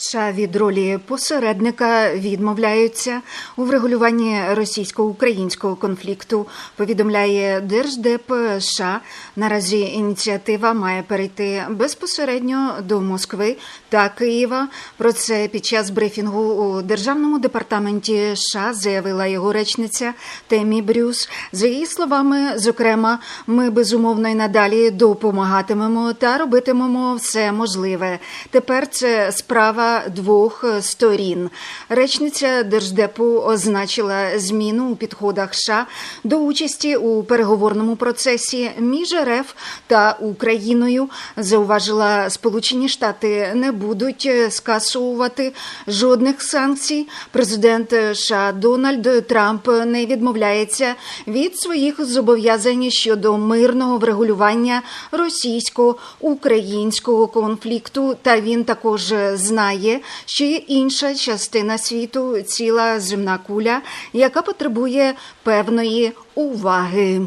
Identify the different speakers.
Speaker 1: США від ролі посередника відмовляються у врегулюванні російсько-українського конфлікту. Повідомляє Держдеп США. Наразі ініціатива має перейти безпосередньо до Москви та Києва. Про це під час брифінгу у державному департаменті США заявила його речниця Темі Брюс. За її словами, зокрема, ми безумовно й надалі допомагатимемо та робитимемо все можливе. Тепер це справа двох сторін. Речниця держдепу означила зміну у підходах США до участі у переговорному процесі між РФ та Україною. Зауважила, Сполучені Штати не будуть скасовувати жодних санкцій. Президент США Дональд Трамп не відмовляється від своїх зобов'язань щодо мирного врегулювання російсько-українського конфлікту. Та він також знає, що є інша частина світу, ціла земна куля, яка потребує певної уваги.